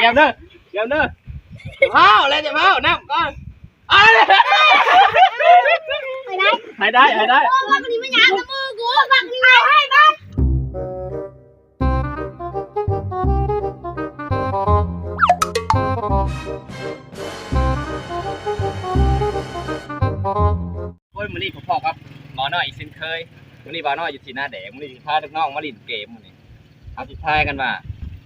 เดี๋ยวเด้อเดี๋ยวเด้อเมาแล้วจะเมาน้ำก่อนเอาเลยไปได้หายได้หายได้ โอ้วันนี้มันยางกับมือกูฝั่งนี้เอาให้บ้างโอ้ยมื้อนี้ผมพอครับหมอน้อยอีกเช่นเคยมื้อนี้บ่าวน้อยอยู่ที่หน้าแดงมื้อนี้สิพาลูกน้องมาเล่นเกมมื้อนี้เอาสิทายกันว่า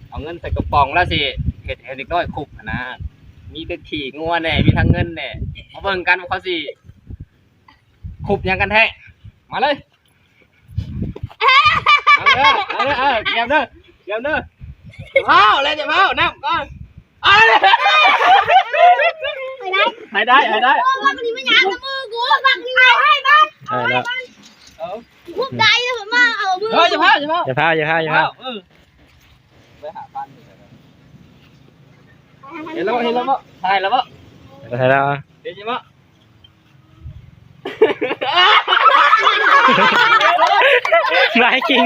เอาเงินใส่กระป๋องแล้วสิ เฮ็ดให้เด็กน้อยคุกหั้นนะมีแต่ขี่งัวแน่มีทั้งเงินแน่มาเบิ่งกันว่าเขาสิคุบหยังกันแท้มาเลยเอาเด้อเอาเด้อเอาเดี๋ยวเด้อเดี๋ยวเด้อเมาแล้วจะเมาน้ำก่อนเอาเลยไปได้หายได้หายได้โอ้วันนี้มันยางกับมือกูฝั่งนี้เอาให้บ้างได้แล้วเอาคุบได้แล้วผมมาเอามือเฮ้ยจะเมาจะเมาอย่าพาอย่าพาอย่าพา เออไปหาพันเห็นแล้วบ่เห็นแล้วบ่ถ่ายแล้วบ่ได้แล้วเดี๋ยวจะเมาไม่จริง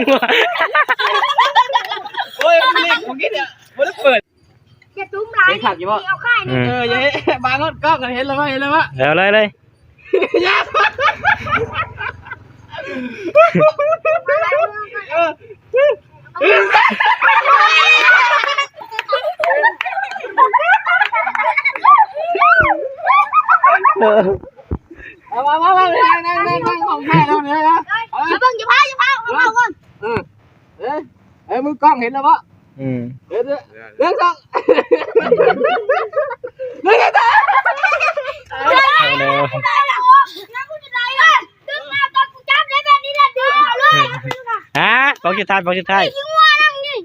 เอามามามานั่งนั่งนั่งนั่งของแท้แล้วเนี่ยนะเอาอย่าเพิ่งอย่าพาอย่าพาเอาเอาก่อนเออเอ้ยเอ้ยมือกล้องเห็นแล้วบ่อืมเดี๋ยวเดี๋ยวเรื่องสองเรื่องอะไรเอาเร็วได้แล้วนั่งกูจะได้เลยดึงมาตอนกูจับได้แบบนี้แหละดึงเอาเลยฮะบอกจุดท้ายบอกจุดท้ายยิงว่านั่งนี่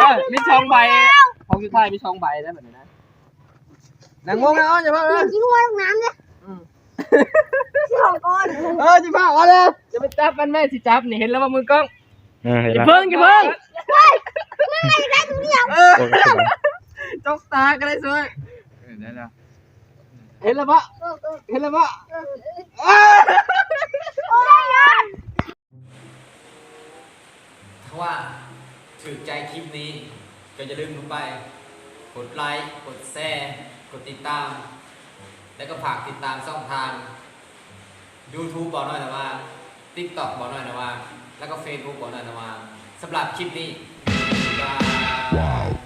เออมีช่องใบของสุดท้ายมีช่องใบได้แบบนี้นะ นางงงนะอ๋ออย่าเพิ่งเออยิงว่าลงน้ำเนี่ยสองก้อนเออจิพ่อเอาเลยจะไปจับมันแม่สิจับนี่เห็นแล้วว่ามือกล้องอืมเห็นอย่าแล้วเพิ่งอย่าเพิ่งมึงไงได้ทุเรียนเออโอ้โหจกตากันเลยสวยเห็นแล้วปะเห็นแล้วปะเออโอ้ยยนถ้าว่า ถือใจคลิปนี้ ก็จะลืมลงไป กดไลค์กดแชร์กดติดตาม แล้วก็ฝากติดตามช่องทาง YouTube บอกหน่อยนะว่า TikTok บอกหน่อยนะว่า แล้วก็ Facebook บอกหน่อยนะว่าสำหรับคลิปนี้บ๊ายบาย